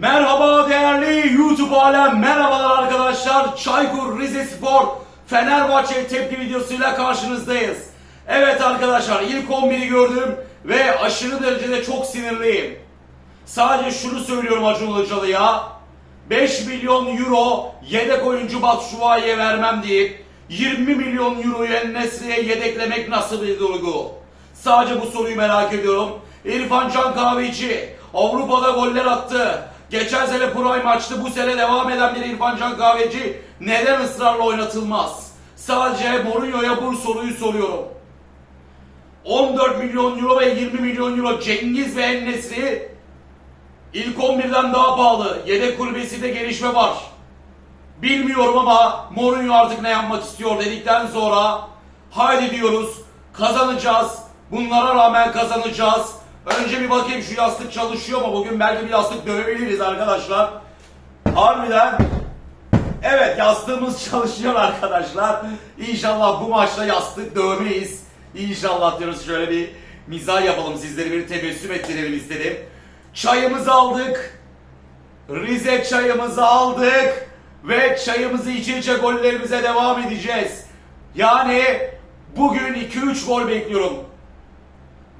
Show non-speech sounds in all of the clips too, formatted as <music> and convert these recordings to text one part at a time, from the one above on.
Merhaba değerli YouTube alem, merhabalar arkadaşlar. Çaykur Rizespor Fenerbahçe tepki videosuyla karşınızdayız. Evet arkadaşlar ilk 11'i gördüm ve aşırı derecede çok sinirliyim. Sadece şunu söylüyorum Acun Ilıcalı'ya. 5 milyon euro yedek oyuncu Batshuayi'ye vermem deyip 20 milyon euroyu Nesri'ye yedeklemek nasıl bir duygu? Sadece bu soruyu merak ediyorum. İrfan Can Kahveci Avrupa'da goller attı. Geçen sene prime açtı. Bu sene devam eden bir İrfan Can Kahveci neden ısrarla oynatılmaz? Sadece Mourinho'ya bu soruyu soruyorum. 14 milyon euro ve 20 milyon euro Cengiz ve Ennesri ilk 11'den daha pahalı. Yedek kulübesinde gelişme var. Bilmiyorum ama Mourinho artık ne yapmak istiyor dedikten sonra haydi diyoruz kazanacağız. Bunlara rağmen kazanacağız. Önce bir bakayım şu yastık çalışıyor mu? Bugün belki bir yastık dövebiliriz arkadaşlar. Harbiden Evet yastığımız <laughs> çalışıyor arkadaşlar. İnşallah bu maçta yastık dövmeyiz. İnşallah diyoruz şöyle bir mizah yapalım sizleri bir tebessüm ettirelim istedim. Çayımızı aldık. Rize çayımızı aldık. Ve çayımızı içe gollerimize devam edeceğiz. Yani bugün 2-3 gol bekliyorum.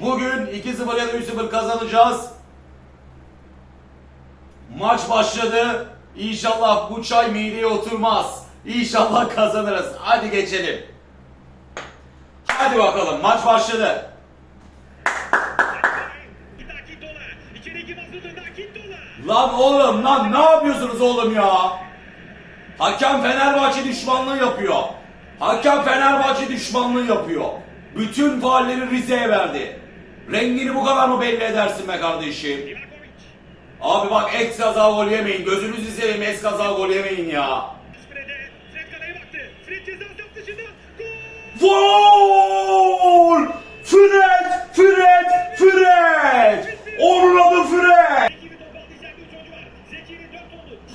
Bugün 2-0 ya da 3-0 kazanacağız. Maç başladı. İnşallah bu çay mideye oturmaz. İnşallah kazanırız. Hadi geçelim. Hadi bakalım maç başladı. Lan oğlum lan ne yapıyorsunuz oğlum ya? Hakem Fenerbahçe düşmanlığı yapıyor. Hakem Fenerbahçe düşmanlığı yapıyor. Bütün faalleri Rize'ye verdi. Rengini bu kadar mı belli edersin be kardeşim? Abi bak ek kaza gol yemeyin. Gözünüzü seveyim es kaza gol yemeyin ya. Gol. Fred! Fred! Fred! Onun adı Fred!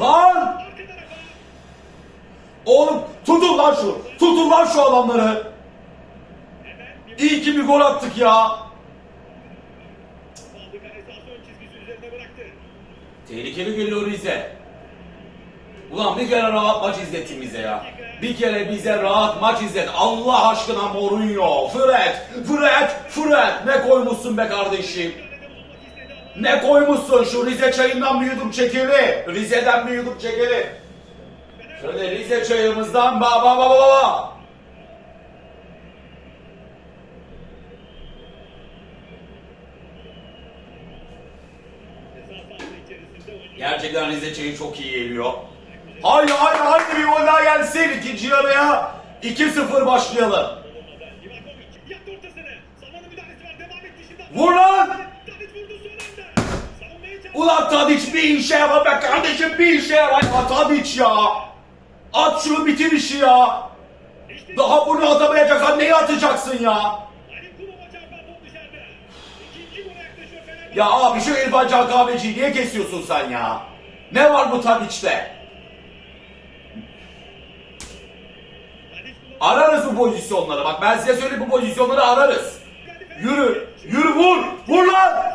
Lan! Oğlum tutun lan şu. Tutun lan şu adamları. İyi ki bir gol attık ya. Tehlikeli geliyor Rize. Ulan bir kere rahat maç izletin bize ya. Bir kere bize rahat maç izlet. Allah aşkına Mourinho. Fred, Fred, Fred. Ne koymuşsun be kardeşim? Ne koymuşsun şu Rize çayından bir yudum çekili. Rize'den bir yudum çekili. Şöyle Rize çayımızdan ba ba ba ba ba. Gerçekten Rize çayı çok iyi geliyor. Haydi haydi haydi bir gol daha gelsin. İkinci yarıya 2-0 başlayalım. Vur lan! Ulan Tadiç bir işe yarar be kardeşim bir işe yarar ya Tadiç ya. At şunu bitir işi ya. Daha bunu atamayacaksan neyi atacaksın ya? Ya abi şu İrfan Can niye kesiyorsun sen ya? Ne var bu Tadiç'te? Tadic kullanıyor. Ararız bu pozisyonları bak ben size söyleyeyim bu pozisyonları ararız. Yürü, yürü vur, vur lan!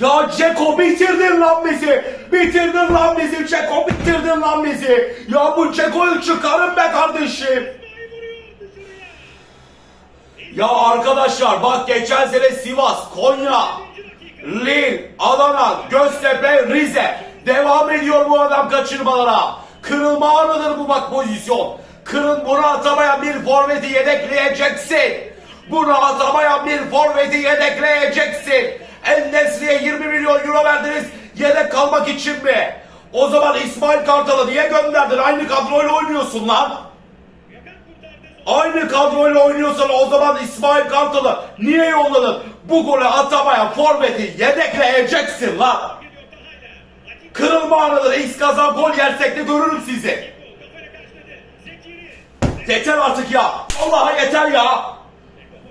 Ya Ceko bitirdin lan bizi. Bitirdin lan bizi Ceko bitirdin lan bizi. Ya bu Ceko'yu çıkarın be kardeşim. Ya arkadaşlar bak geçen sene Sivas, Konya, Lille, Adana, Göztepe, Rize. Devam ediyor bu adam kaçırmalara. Kırılma anıdır bu bak pozisyon. Kırın bunu atamayan bir forveti yedekleyeceksin. Bunu atamayan bir forveti yedekleyeceksin. El Nesri'ye 20 milyon euro verdiniz yedek kalmak için mi? O zaman İsmail Kartal'ı niye gönderdin? Aynı kadroyla oynuyorsun lan. Aynı kadroyla oynuyorsan o zaman İsmail Kartal'ı niye yolladın? Bu golü atamayan forveti yedekleyeceksin lan. Kırılma anıdır. X kazan gol yersek de görürüm sizi. Ceko. Yeter artık ya. Allah'a yeter ya.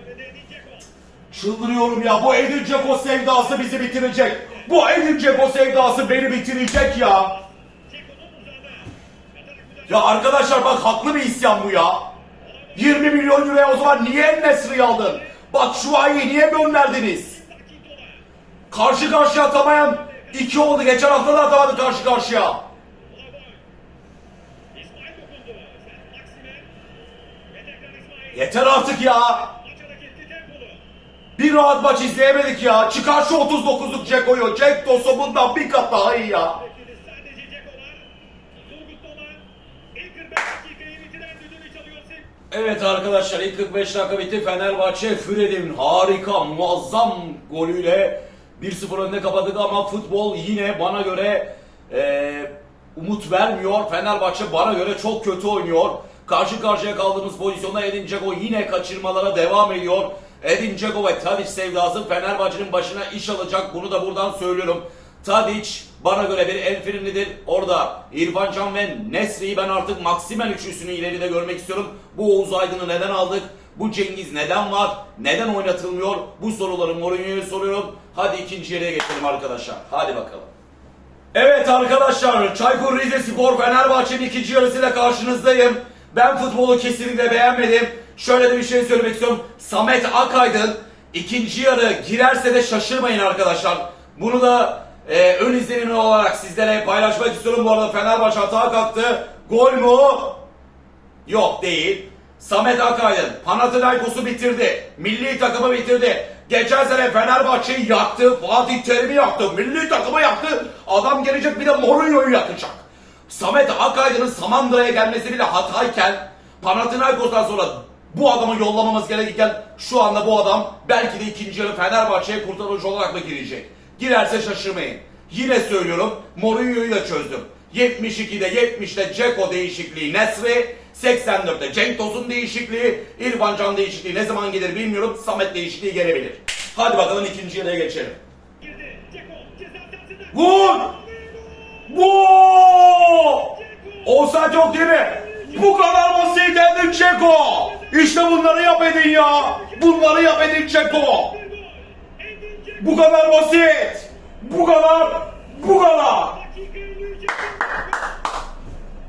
Ceko Ceko. Çıldırıyorum ya. Bu Edin Dzeko sevdası bizi bitirecek. Bu Edin Dzeko sevdası beni bitirecek ya. Ya arkadaşlar bak haklı bir isyan bu ya. 20 milyon euroya o zaman niye El Nesri'yi aldın? Bak şu ayı niye gönderdiniz? Karşı karşıya atamayan İki oldu. Geçen hafta da atamadı karşı karşıya. Yeter artık ya. Bir rahat maç izleyemedik ya. Çıkar şu 39'luk Ceko'yu. Jack Dosso bundan bir kat daha iyi ya. Bekledi sadece Ceko var. Turgut Dolan. İlk 45 dakikayı bitiren düdüğünü çalıyorsun. Evet arkadaşlar ilk 45 dakika bitti. Fenerbahçe Fred'in harika muazzam golüyle 1-0 önüne kapadık ama futbol yine bana göre eee, umut vermiyor. Fenerbahçe bana göre çok kötü oynuyor. Karşı karşıya kaldığımız pozisyonda Edin Dzeko yine kaçırmalara devam ediyor. Edin Dzeko ve Tadic sevdası Fenerbahçe'nin başına iş alacak. Bunu da buradan söylüyorum. Tadic bana göre bir el frenidir. Orada İrfan Can ve Nesri'yi ben artık Maksimen üçlüsünü ileride görmek istiyorum. Bu Oğuz Aydın'ı neden aldık? Bu Cengiz neden var? Neden oynatılmıyor? Bu soruları Mourinho'ya soruyorum. Hadi ikinci yere geçelim arkadaşlar. Hadi bakalım. Evet arkadaşlar, Çaykur Rizespor Fenerbahçe'nin ikinci yarısıyla karşınızdayım. Ben futbolu kesinlikle beğenmedim. Şöyle de bir şey söylemek istiyorum. Samet Akaydın ikinci yarı girerse de şaşırmayın arkadaşlar. Bunu da e, ön izlenimi olarak sizlere paylaşmak istiyorum. Bu arada Fenerbahçe hata kalktı. Gol mu? Yok değil. Samet Akaydın Panathinaikos'u bitirdi. Milli takımı bitirdi. Geçen sene Fenerbahçe'yi yaktı. Fatih Terim'i yaktı. Milli takımı yaktı. Adam gelecek bir de Mourinho'yu yakacak. Samet Akaydın'ın Samandıra'ya gelmesi bile hatayken Panathinaikos'tan sonra bu adamı yollamamız gerekirken şu anda bu adam belki de ikinci yarı Fenerbahçe'ye kurtarıcı olarak mı girecek? Girerse şaşırmayın. Yine söylüyorum Mourinho'yu da çözdüm. 72'de 70'te Ceko değişikliği Nesri, 84'te Cenk Tosun değişikliği, İrfan Can değişikliği ne zaman gelir bilmiyorum. Samet değişikliği gelebilir. Hadi bakalım ikinci yarıya geçelim. Vur! Bu! Olsa çok değil mi? Bu kadar basit Edin Ceko. İşte bunları yap Edin ya. Bunları yap Edin Ceko. Bir gol. Edin Ceko. Bu kadar basit. Bu kadar. Bu kadar. Dakika 53 Ceko.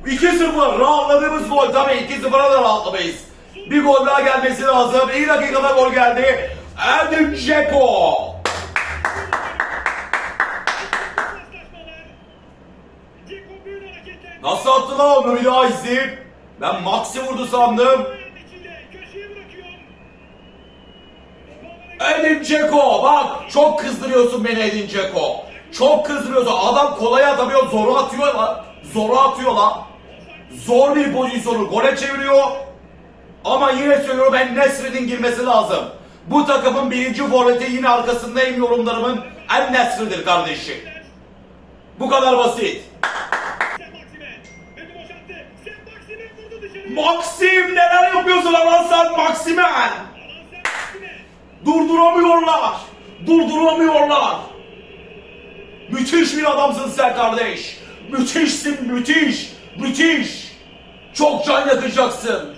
2-0 rahatladığımız gol tabii 2-0'a da rahatlamayız. Bir gol daha gelmesi lazım. İyi dakikada gol geldi. Paslaşmalar. Ceko. Nasıl attı lan onu bir daha izleyip. Ben Maxi vurdu sandım. Edin Dzeko bak çok kızdırıyorsun beni Edin Dzeko. Çok kızdırıyorsun. Adam kolay atamıyor zoru atıyor lan. Zoru atıyor lan. Zor bir pozisyonu gole çeviriyor. Ama yine söylüyorum ben Nesri'nin girmesi lazım. Bu takımın birinci forveti yine arkasındayım yorumlarımın. En Nesri'dir kardeşim. Bu kadar basit. Maxim neler yapıyorsun lan sen Maximen? Durduramıyorlar. Durduramıyorlar. Müthiş bir adamsın sen kardeş. Müthişsin müthiş. Müthiş. Çok can yakacaksın.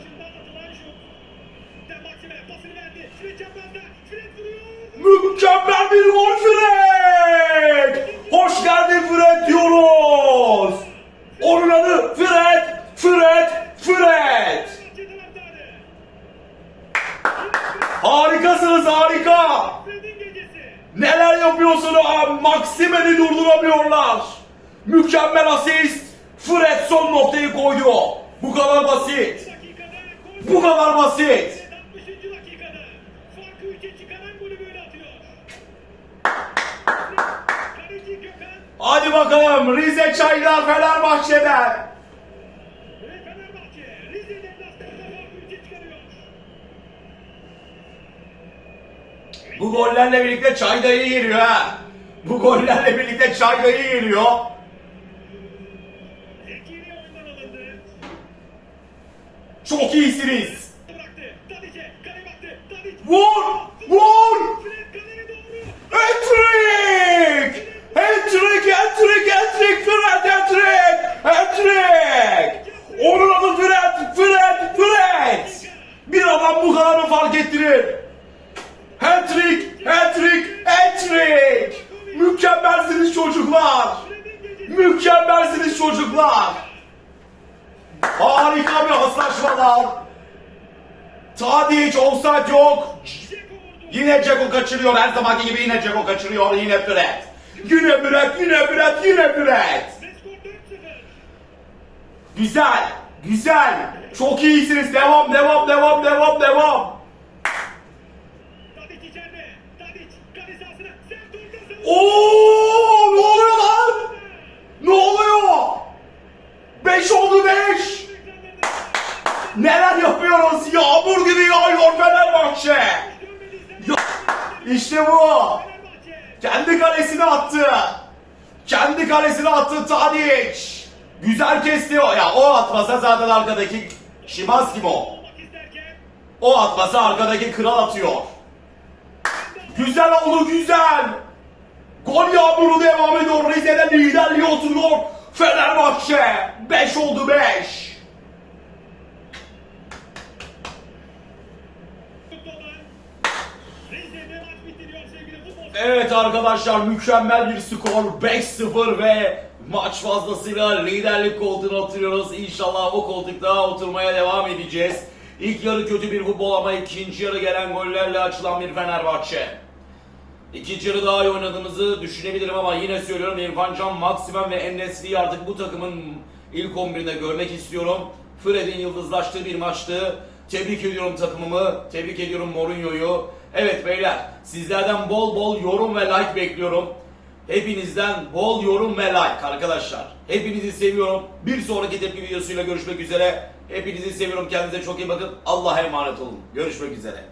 Mükemmel bir gol Fred. Hoş geldin Fred diyoruz. Onun adı Fred. Fred. Fred. Fenerbahçe taraftarı. Harikasınız harika. Fred'in gecesi. Neler yapıyorsun abi? Maksimen'i durduramıyorlar. Mükemmel asist. Fred son noktayı koydu. Bu kadar basit. dakikada gol. Bu kadar basit. 60. dakikada farkı 3'e çıkaran golü böyle atıyor. Kaleci Gökhan Hadi bakalım Rize Çaylar Fenerbahçe'den. ve Fenerbahçe Rize deplasmanında farkı 3'e çıkarıyor. Bu gollerle birlikte çay dayı geliyor ha. Bu gollerle birlikte çay dayı geliyor. Çok iyisiniz. Vur! Vur! Fred Hat-trick! Hat-trick! Hat-trick! Fred hat-trick! Hat-trick! Onun adı Fred! Fred! Fred! Bir adam bu kadar fark ettirir? Hat-trick! Hat-trick! Hat-trick! Mükemmelsiniz çocuklar! Mükemmelsiniz çocuklar! Harika bir paslaşmalar! Tadic offside yok! Yine Ceko kaçırıyor her zamanki gibi yine Ceko kaçırıyor yine Fred. Yine Brett, yine Brett, yine 4-0. Güzel, güzel. Çok iyisiniz. Devam, devam, devam, devam, devam. Oo, ne oluyor lan? Ne oluyor? 5 oldu 5. Ekranlarında. Neler yapıyoruz? Yağmur gibi yağıyor Fenerbahçe. Ya, işte bu. Kendi kalesine attı. Kendi kalesine attı Tadic. Güzel kesti o. Ya o atmasa zaten arkadaki Şimanski mi o? O atmasa arkadaki kral atıyor. Güzel oldu güzel. Gol yağmuru devam ediyor. Rize'de liderliğe oturuyor. Fenerbahçe 5 oldu 5. Futboldan. Rize'de maç bitiriyor sevgili futbol. Evet arkadaşlar mükemmel bir skor 5-0 ve maç fazlasıyla liderlik koltuğuna oturuyoruz. İnşallah o koltukta oturmaya devam edeceğiz. İlk yarı kötü bir futbol ama ikinci yarı gelen gollerle açılan bir Fenerbahçe. İkinci yarı daha iyi oynadığımızı düşünebilirim ama yine söylüyorum İrfan Can, Maximen ve Enesli'yi artık bu takımın ilk 11'inde görmek istiyorum. Fred'in yıldızlaştığı bir maçtı. Tebrik ediyorum takımımı, tebrik ediyorum Mourinho'yu. Evet beyler, sizlerden bol bol yorum ve like bekliyorum. Hepinizden bol yorum ve like arkadaşlar. Hepinizi seviyorum. Bir sonraki tepki videosuyla görüşmek üzere. Hepinizi seviyorum. Kendinize çok iyi bakın. Allah'a emanet olun. Görüşmek üzere.